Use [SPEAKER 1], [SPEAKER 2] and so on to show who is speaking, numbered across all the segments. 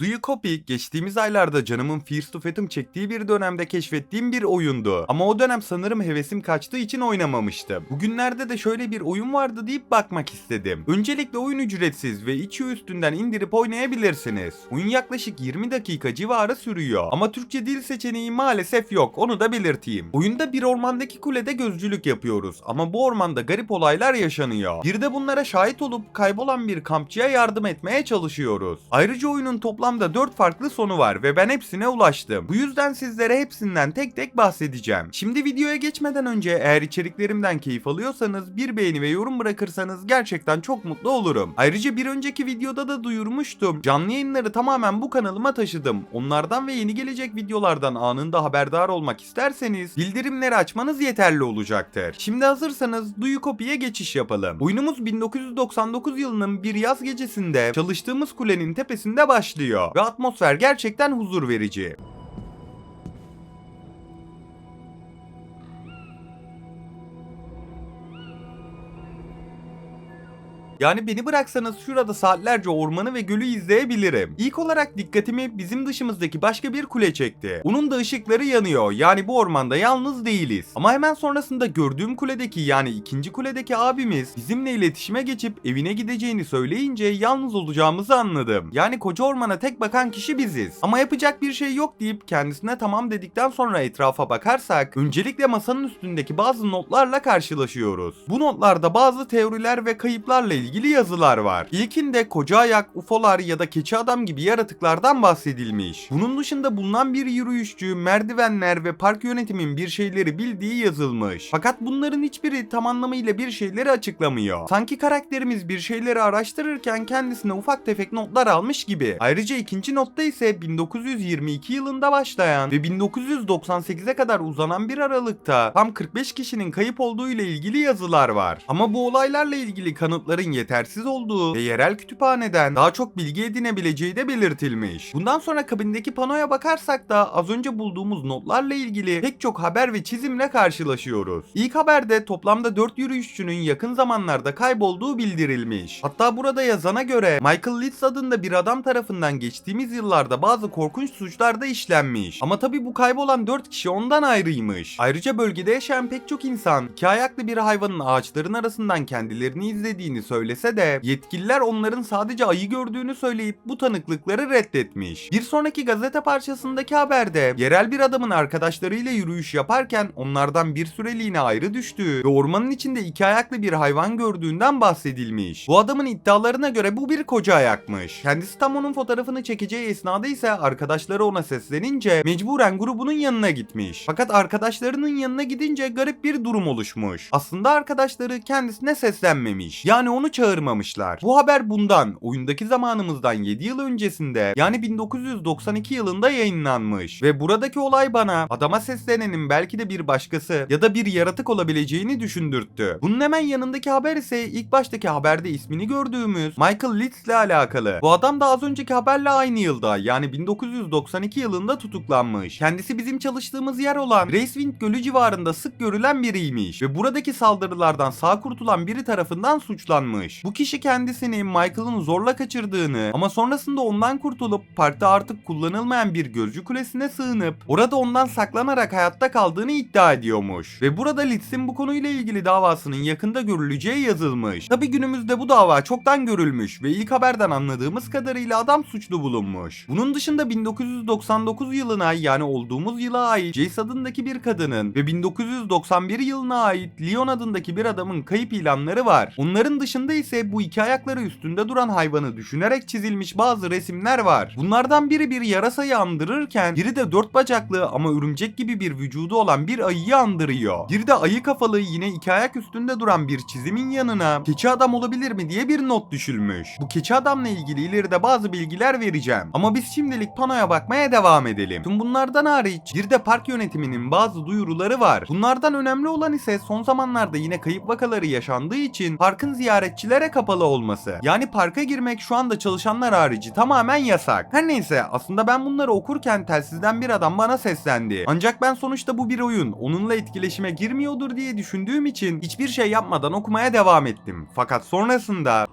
[SPEAKER 1] Do You Copy geçtiğimiz aylarda canımın Fears to Fathom çektiği bir dönemde keşfettiğim bir oyundu. Ama o dönem sanırım hevesim kaçtığı için oynamamıştım. Bugünlerde de şöyle bir oyun vardı deyip bakmak istedim. Öncelikle oyun ücretsiz ve itch.io üstünden indirip oynayabilirsiniz. Oyun yaklaşık 20 dakika civarı sürüyor. Ama Türkçe dil seçeneği maalesef yok onu da belirteyim. Oyunda bir ormandaki kulede gözcülük yapıyoruz. Ama bu ormanda garip olaylar yaşanıyor. Bir de bunlara şahit olup kaybolan bir kampçıya yardım etmeye çalışıyoruz. Ayrıca oyunun toplamda 4 farklı sonu var ve ben hepsine ulaştım. Bu yüzden sizlere hepsinden tek tek bahsedeceğim. Şimdi videoya geçmeden önce eğer içeriklerimden keyif alıyorsanız bir beğeni ve yorum bırakırsanız gerçekten çok mutlu olurum. Ayrıca bir önceki videoda da duyurmuştum. Canlı yayınları tamamen bu kanalıma taşıdım. Onlardan ve yeni gelecek videolardan anında haberdar olmak isterseniz bildirimleri açmanız yeterli olacaktır. Şimdi hazırsanız Duyu Copy'ye geçiş yapalım. Oyunumuz 1999 yılının bir yaz gecesinde çalıştığımız kulenin tepesinde başlıyor ve atmosfer gerçekten huzur verici. Yani beni bıraksanız şurada saatlerce ormanı ve gölü izleyebilirim. İlk olarak dikkatimi bizim dışımızdaki başka bir kule çekti. Onun da ışıkları yanıyor. Yani bu ormanda yalnız değiliz. Ama hemen sonrasında gördüğüm kuledeki yani ikinci kuledeki abimiz bizimle iletişime geçip evine gideceğini söyleyince yalnız olacağımızı anladım. Yani koca ormana tek bakan kişi biziz. Ama yapacak bir şey yok deyip kendisine tamam dedikten sonra etrafa bakarsak öncelikle masanın üstündeki bazı notlarla karşılaşıyoruz. Bu notlarda bazı teoriler ve kayıplarla ilgili yazılar var. İlkinde koca ayak, ufolar ya da keçi adam gibi yaratıklardan bahsedilmiş. Bunun dışında bulunan bir yürüyüşçü, merdivenler ve park yönetimin bir şeyleri bildiği yazılmış. Fakat bunların hiçbiri tam anlamıyla bir şeyleri açıklamıyor. Sanki karakterimiz bir şeyleri araştırırken kendisine ufak tefek notlar almış gibi. Ayrıca ikinci notta ise 1922 yılında başlayan ve 1998'e kadar uzanan bir aralıkta tam 45 kişinin kayıp olduğu ile ilgili yazılar var. Ama bu olaylarla ilgili kanıtların yetersiz olduğu ve yerel kütüphaneden daha çok bilgi edinebileceği de belirtilmiş. Bundan sonra kabindeki panoya bakarsak da az önce bulduğumuz notlarla ilgili pek çok haber ve çizimle karşılaşıyoruz. İlk haberde toplamda 4 yürüyüşçünün yakın zamanlarda kaybolduğu bildirilmiş. Hatta burada yazana göre Michael Leeds adında bir adam tarafından geçtiğimiz yıllarda bazı korkunç suçlar da işlenmiş. Ama tabi bu kaybolan 4 kişi ondan ayrıymış. Ayrıca bölgede yaşayan pek çok insan iki ayaklı bir hayvanın ağaçların arasından kendilerini izlediğini söylese de yetkililer onların sadece ayı gördüğünü söyleyip bu tanıklıkları reddetmiş. Bir sonraki gazete parçasındaki haberde yerel bir adamın arkadaşlarıyla yürüyüş yaparken onlardan bir süreliğine ayrı düştüğü ve ormanın içinde iki ayaklı bir hayvan gördüğünden bahsedilmiş. Bu adamın iddialarına göre bu bir koca ayakmış. Kendisi tam onun fotoğrafını çekeceği esnada ise arkadaşları ona seslenince mecburen grubunun yanına gitmiş. Fakat arkadaşlarının yanına gidince garip bir durum oluşmuş. Aslında arkadaşları kendisine seslenmemiş. Yani onu çağırmamışlar. Bu haber bundan oyundaki zamanımızdan 7 yıl öncesinde yani 1992 yılında yayınlanmış. Ve buradaki olay bana adama seslenenin belki de bir başkası ya da bir yaratık olabileceğini düşündürttü. Bunun hemen yanındaki haber ise ilk baştaki haberde ismini gördüğümüz Michael Leeds ile alakalı. Bu adam da az önceki haberle aynı yılda yani 1992 yılında tutuklanmış. Kendisi bizim çalıştığımız yer olan Gracewind Gölü civarında sık görülen biriymiş ve buradaki saldırılardan sağ kurtulan biri tarafından suçlanmış. Bu kişi kendisini Michael'ın zorla kaçırdığını ama sonrasında ondan kurtulup parkta artık kullanılmayan bir gözcü kulesine sığınıp orada ondan saklanarak hayatta kaldığını iddia ediyormuş. Ve burada Litz'in bu konuyla ilgili davasının yakında görüleceği yazılmış. Tabi günümüzde bu dava çoktan görülmüş ve ilk haberden anladığımız kadarıyla adam suçlu bulunmuş. Bunun dışında 1999 yılına yani olduğumuz yıla ait Jace adındaki bir kadının ve 1991 yılına ait Leon adındaki bir adamın kayıp ilanları var. Onların dışında ise bu iki ayakları üstünde duran hayvanı düşünerek çizilmiş bazı resimler var. Bunlardan biri bir yarasayı andırırken biri de dört bacaklı ama örümcek gibi bir vücudu olan bir ayıyı andırıyor. Bir de ayı kafalı yine iki ayak üstünde duran bir çizimin yanına keçi adam olabilir mi diye bir not düşülmüş. Bu keçi adamla ilgili ileride bazı bilgiler vereceğim. Ama biz şimdilik panoya bakmaya devam edelim. Tüm bunlardan hariç bir de park yönetiminin bazı duyuruları var. Bunlardan önemli olan ise son zamanlarda yine kayıp vakaları yaşandığı için parkın ziyaretçilere kapalı olması. Yani parka girmek şu anda çalışanlar harici tamamen yasak. Her neyse aslında ben bunları okurken telsizden bir adam bana seslendi. Ancak ben sonuçta bu bir oyun. Onunla etkileşime girmiyordur diye düşündüğüm için hiçbir şey yapmadan okumaya devam ettim. Fakat sonrasında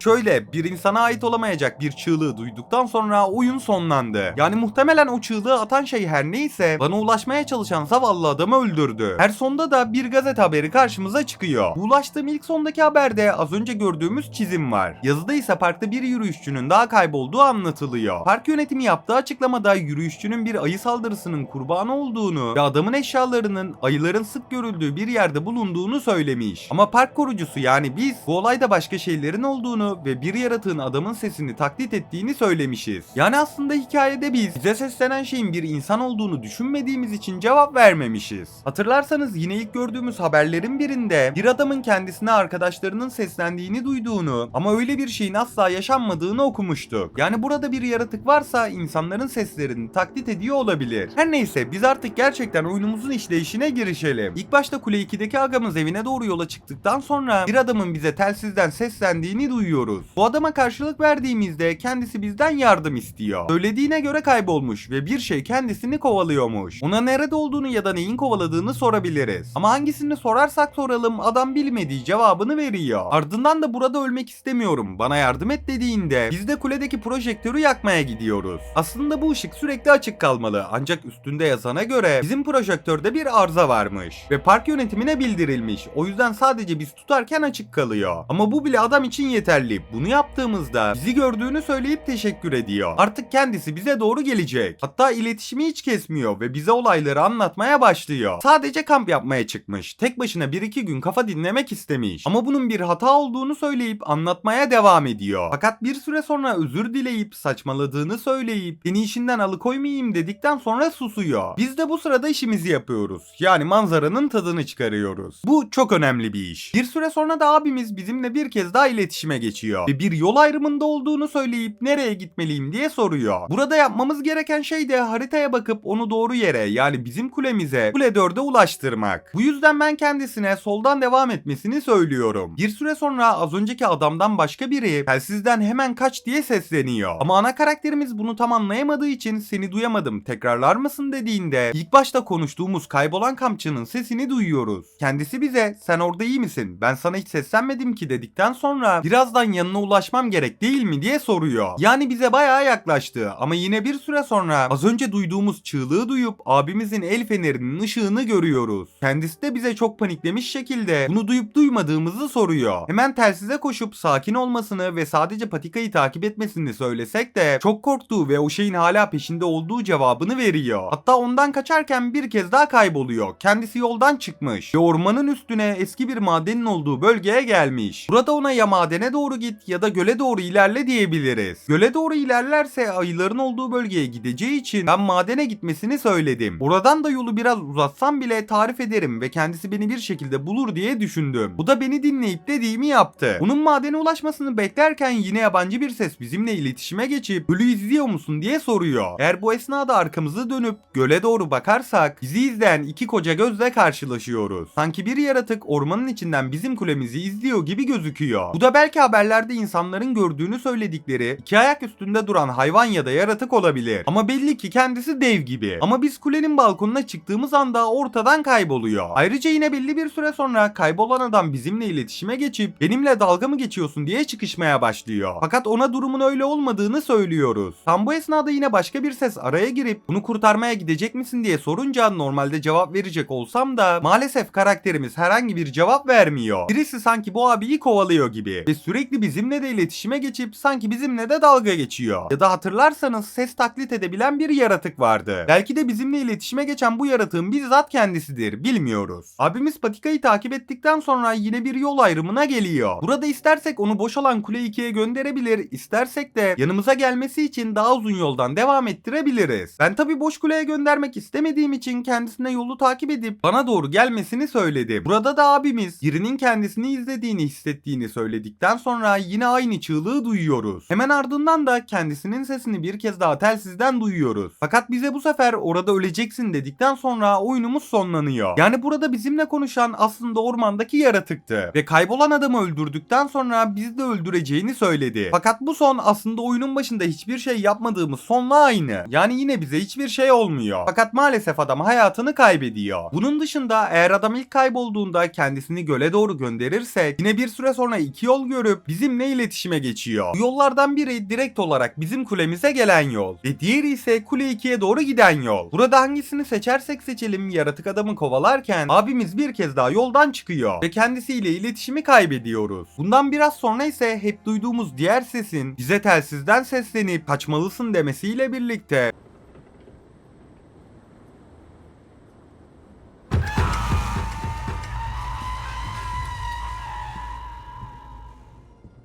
[SPEAKER 1] Şöyle bir insana ait olamayacak bir çığlığı duyduktan sonra oyun sonlandı. Yani muhtemelen o çığlığı atan şey her neyse bana ulaşmaya çalışan zavallı adamı öldürdü. Her sonda da bir gazete haberi karşımıza çıkıyor. Ulaştığım ilk sondaki haberde az önce gördüğümüz çizim var. Yazıda ise parkta bir yürüyüşçünün daha kaybolduğu anlatılıyor. Park yönetimi yaptığı açıklamada yürüyüşçünün bir ayı saldırısının kurbanı olduğunu ve adamın eşyalarının ayıların sık görüldüğü bir yerde bulunduğunu söylemiş. Ama park korucusu yani biz bu olayda başka şeylerin olduğunu ve bir yaratığın adamın sesini taklit ettiğini söylemişiz. Yani aslında hikayede biz bize seslenen şeyin bir insan olduğunu düşünmediğimiz için cevap vermemişiz. Hatırlarsanız yine ilk gördüğümüz haberlerin birinde bir adamın kendisine arkadaşlarının seslendiğini duyduğunu ama öyle bir şeyin asla yaşanmadığını okumuştuk. Yani burada bir yaratık varsa insanların seslerini taklit ediyor olabilir. Her neyse biz artık gerçekten oyunumuzun işleyişine girişelim. İlk başta Kule 2'deki agamız evine doğru yola çıktıktan sonra bir adamın bize telsizden seslendiğini duyuyoruz. Bu adama karşılık verdiğimizde kendisi bizden yardım istiyor. Söylediğine göre kaybolmuş ve bir şey kendisini kovalıyormuş. Ona nerede olduğunu ya da neyin kovaladığını sorabiliriz. Ama hangisini sorarsak soralım adam bilmediği cevabını veriyor. Ardından da burada ölmek istemiyorum bana yardım et dediğinde biz de kuledeki projektörü yakmaya gidiyoruz. Aslında bu ışık sürekli açık kalmalı ancak üstünde yazana göre bizim projektörde bir arıza varmış ve park yönetimine bildirilmiş. O yüzden sadece biz tutarken açık kalıyor. Ama bu bile adam için yeterli. Bunu yaptığımızda bizi gördüğünü söyleyip teşekkür ediyor. Artık kendisi bize doğru gelecek. Hatta iletişimi hiç kesmiyor ve bize olayları anlatmaya başlıyor. Sadece kamp yapmaya çıkmış. Tek başına 1-2 gün kafa dinlemek istemiş. Ama bunun bir hata olduğunu söyleyip anlatmaya devam ediyor. Fakat bir süre sonra özür dileyip saçmaladığını söyleyip beni işinden alıkoymayayım dedikten sonra susuyor. Biz de bu sırada işimizi yapıyoruz. Yani manzaranın tadını çıkarıyoruz. Bu çok önemli bir iş. Bir süre sonra da abimiz bizimle bir kez daha iletişime geçiyor. Ve bir yol ayrımında olduğunu söyleyip nereye gitmeliyim diye soruyor. Burada yapmamız gereken şey de haritaya bakıp onu doğru yere yani bizim kulemize kule 4'e ulaştırmak. Bu yüzden ben kendisine soldan devam etmesini söylüyorum. Bir süre sonra az önceki adamdan başka biri telsizden hemen kaç diye sesleniyor. Ama ana karakterimiz bunu tam anlayamadığı için seni duyamadım tekrarlar mısın dediğinde ilk başta konuştuğumuz kaybolan kampçının sesini duyuyoruz. Kendisi bize sen orada iyi misin? Ben sana hiç seslenmedim ki dedikten sonra birazdan yanına ulaşmam gerek değil mi diye soruyor. Yani bize bayağı yaklaştı ama yine bir süre sonra az önce duyduğumuz çığlığı duyup abimizin el fenerinin ışığını görüyoruz. Kendisi de bize çok paniklemiş şekilde bunu duyup duymadığımızı soruyor. Hemen telsize koşup sakin olmasını ve sadece patikayı takip etmesini söylesek de çok korktuğu ve o şeyin hala peşinde olduğu cevabını veriyor. Hatta ondan kaçarken bir kez daha kayboluyor. Kendisi yoldan çıkmış ve ormanın üstüne eski bir madenin olduğu bölgeye gelmiş. Burada ona ya madene doğru git ya da göle doğru ilerle diyebiliriz. Göle doğru ilerlerse ayıların olduğu bölgeye gideceği için ben madene gitmesini söyledim. Oradan da yolu biraz uzatsam bile tarif ederim ve kendisi beni bir şekilde bulur diye düşündüm. Bu da beni dinleyip dediğimi yaptı. Bunun madene ulaşmasını beklerken yine yabancı bir ses bizimle iletişime geçip gölü izliyor musun diye soruyor. Eğer bu esnada arkamızı dönüp göle doğru bakarsak bizi izleyen iki koca gözle karşılaşıyoruz. Sanki bir yaratık ormanın içinden bizim kulemizi izliyor gibi gözüküyor. Bu da belki haberlerde insanların gördüğünü söyledikleri iki ayak üstünde duran hayvan ya da yaratık olabilir. Ama belli ki kendisi dev gibi. Ama biz kulenin balkonuna çıktığımız anda ortadan kayboluyor. Ayrıca yine belli bir süre sonra kaybolan adam bizimle iletişime geçip benimle dalga mı geçiyorsun diye çıkışmaya başlıyor. Fakat ona durumun öyle olmadığını söylüyoruz. Tam bu esnada yine başka bir ses araya girip bunu kurtarmaya gidecek misin diye sorunca normalde cevap verecek olsam da maalesef karakterimiz herhangi bir cevap vermiyor. Birisi sanki bu abiyi kovalıyor gibi ve sürekli bizimle de iletişime geçip sanki bizimle de dalga geçiyor. Ya da hatırlarsanız ses taklit edebilen bir yaratık vardı. Belki de bizimle iletişime geçen bu yaratığın bizzat kendisidir. Bilmiyoruz. Abimiz patikayı takip ettikten sonra yine bir yol ayrımına geliyor. Burada istersek onu boş olan kule 2'ye gönderebilir, istersek de yanımıza gelmesi için daha uzun yoldan devam ettirebiliriz. Ben tabi boş kuleye göndermek istemediğim için kendisine yolu takip edip bana doğru gelmesini söyledim. Burada da abimiz birinin kendisini izlediğini hissettiğini söyledikten sonra yine aynı çığlığı duyuyoruz. Hemen ardından da kendisinin sesini bir kez daha telsizden duyuyoruz. Fakat bize bu sefer orada öleceksin dedikten sonra oyunumuz sonlanıyor. Yani burada bizimle konuşan aslında ormandaki yaratıktı. Ve kaybolan adamı öldürdükten sonra bizi de öldüreceğini söyledi. Fakat bu son aslında oyunun başında hiçbir şey yapmadığımız sonla aynı. Yani yine bize hiçbir şey olmuyor. Fakat maalesef adam hayatını kaybediyor. Bunun dışında eğer adam ilk kaybolduğunda kendisini göle doğru gönderirsek yine bir süre sonra iki yol görüp bizimle iletişime geçiyor. Yollardan biri direkt olarak bizim kulemize gelen yol ve diğeri ise kule 2'ye doğru giden yol. Burada hangisini seçersek seçelim yaratık adamı kovalarken abimiz bir kez daha yoldan çıkıyor ve kendisiyle iletişimi kaybediyoruz. Bundan biraz sonra ise hep duyduğumuz diğer sesin bize telsizden seslenip kaçmalısın demesiyle birlikte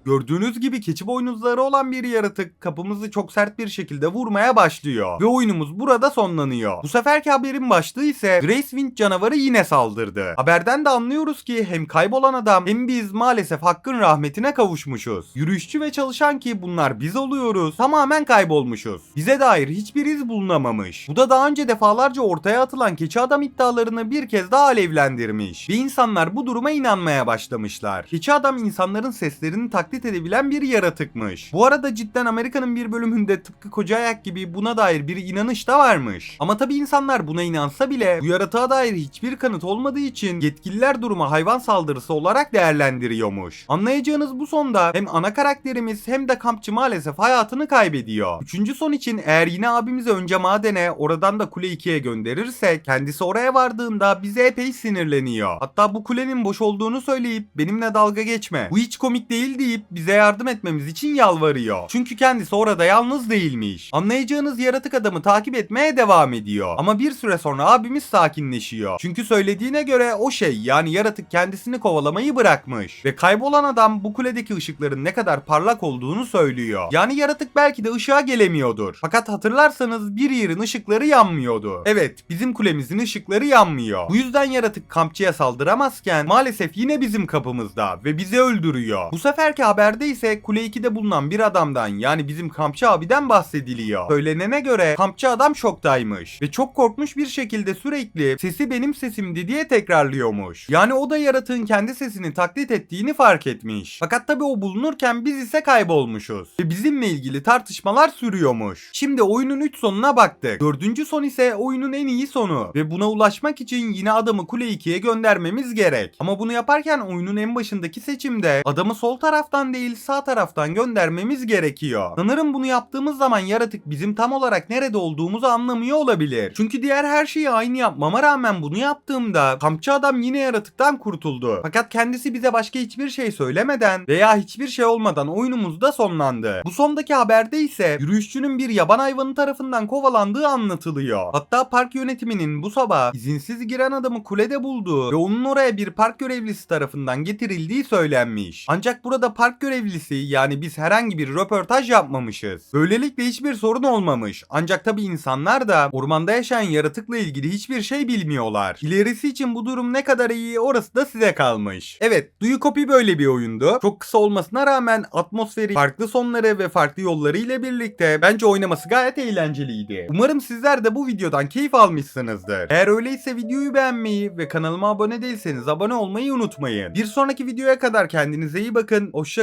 [SPEAKER 1] Gördüğünüz gibi keçi boynuzları olan bir yaratık kapımızı çok sert bir şekilde vurmaya başlıyor. Ve oyunumuz burada sonlanıyor. Bu seferki haberin başlığı ise Gracewind canavarı yine saldırdı. Haberden de anlıyoruz ki hem kaybolan adam hem biz maalesef hakkın rahmetine kavuşmuşuz. Yürüyüşçü ve çalışan ki bunlar biz oluyoruz. Tamamen kaybolmuşuz. Bize dair hiçbir iz bulunamamış. Bu da daha önce defalarca ortaya atılan keçi adam iddialarını bir kez daha alevlendirmiş. Ve insanlar bu duruma inanmaya başlamışlar. Keçi adam insanların seslerini taklit edebilen bir yaratıkmış. Bu arada cidden Amerika'nın bir bölümünde tıpkı koca ayak gibi buna dair bir inanış da varmış. Ama tabi insanlar buna inansa bile bu yaratığa dair hiçbir kanıt olmadığı için yetkililer durumu hayvan saldırısı olarak değerlendiriyormuş. Anlayacağınız bu sonda hem ana karakterimiz hem de kampçı maalesef hayatını kaybediyor. Üçüncü son için eğer yine abimizi önce madene oradan da kule 2'ye gönderirsek kendisi oraya vardığında bize epey sinirleniyor. Hatta bu kulenin boş olduğunu söyleyip benimle dalga geçme. Bu hiç komik değil deyip bize yardım etmemiz için yalvarıyor. Çünkü kendisi orada yalnız değilmiş. Anlayacağınız yaratık adamı takip etmeye devam ediyor. Ama bir süre sonra abimiz sakinleşiyor. Çünkü söylediğine göre o şey yani yaratık kendisini kovalamayı bırakmış. Ve kaybolan adam bu kuledeki ışıkların ne kadar parlak olduğunu söylüyor. Yani yaratık belki de ışığa gelemiyordur. Fakat hatırlarsanız bir yerin ışıkları yanmıyordu. Evet bizim kulemizin ışıkları yanmıyor. Bu yüzden yaratık kampçıya saldıramazken maalesef yine bizim kapımızda ve bizi öldürüyor. Bu seferki haberde ise kule 2'de bulunan bir adamdan yani bizim kampçı abiden bahsediliyor. Söylenene göre kampçı adam şoktaymış ve çok korkmuş bir şekilde sürekli sesi benim sesimdi diye tekrarlıyormuş. Yani o da yaratığın kendi sesini taklit ettiğini fark etmiş. Fakat tabi o bulunurken biz ise kaybolmuşuz. Ve bizimle ilgili tartışmalar sürüyormuş. Şimdi oyunun 3 sonuna baktık. Dördüncü son ise oyunun en iyi sonu. Ve buna ulaşmak için yine adamı kule 2'ye göndermemiz gerek. Ama bunu yaparken oyunun en başındaki seçimde adamı sol taraftan değil sağ taraftan göndermemiz gerekiyor. Sanırım bunu yaptığımız zaman yaratık bizim tam olarak nerede olduğumuzu anlamıyor olabilir. Çünkü diğer her şeyi aynı yapmama rağmen bunu yaptığımda kampçı adam yine yaratıktan kurtuldu. Fakat kendisi bize başka hiçbir şey söylemeden veya hiçbir şey olmadan oyunumuz da sonlandı. Bu sondaki haberde ise yürüyüşçünün bir yaban hayvanı tarafından kovalandığı anlatılıyor. Hatta park yönetiminin bu sabah izinsiz giren adamı kulede bulduğu ve onun oraya bir park görevlisi tarafından getirildiği söylenmiş. Ancak burada park görevlisi yani biz herhangi bir röportaj yapmamışız. Böylelikle hiçbir sorun olmamış. Ancak tabi insanlar da ormanda yaşayan yaratıkla ilgili hiçbir şey bilmiyorlar. İlerisi için bu durum ne kadar iyi orası da size kalmış. Evet, Duyu Copy böyle bir oyundu. Çok kısa olmasına rağmen atmosferi, farklı sonları ve farklı yolları ile birlikte bence oynaması gayet eğlenceliydi. Umarım sizler de bu videodan keyif almışsınızdır. Eğer öyleyse videoyu beğenmeyi ve kanalıma abone değilseniz abone olmayı unutmayın. Bir sonraki videoya kadar kendinize iyi bakın. Hoşça